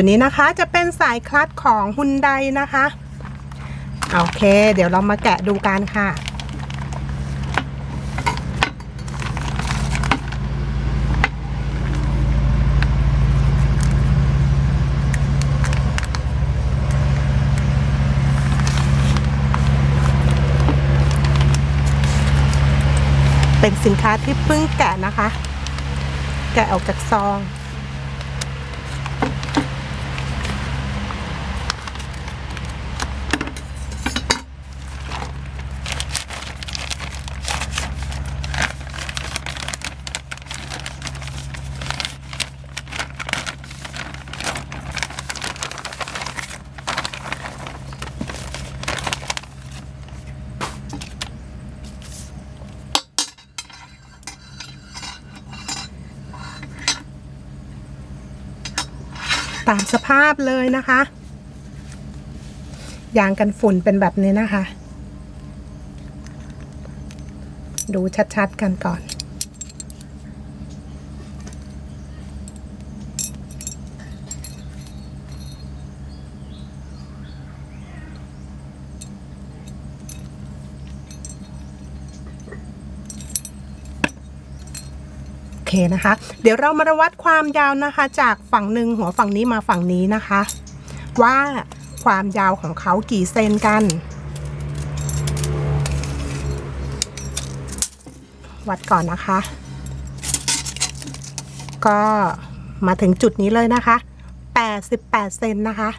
ตัวนี้นะคะจะเป็นสายคลัตของฮุนไดนะคะ โอเค เดี๋ยวเรามาแกะดูกันค่ะเป็นสินค้าที่เพิ่งแกะนะคะ แกะออกจากซอง ตามสภาพเลยนะคะ ยางกันฝุ่นเป็นแบบนี้นะคะ ดูชัดๆกันก่อน เคนะคะ เดี๋ยวเรามาวัดความยาวนะคะ จากฝั่งหนึ่งหัวฝั่งนี้มาฝั่งนี้นะคะ ว่าความยาวของเขากี่เซนกัน วัดก่อนนะคะ ก็มาถึงจุดนี้เลยนะคะ 88 เซนนะคะ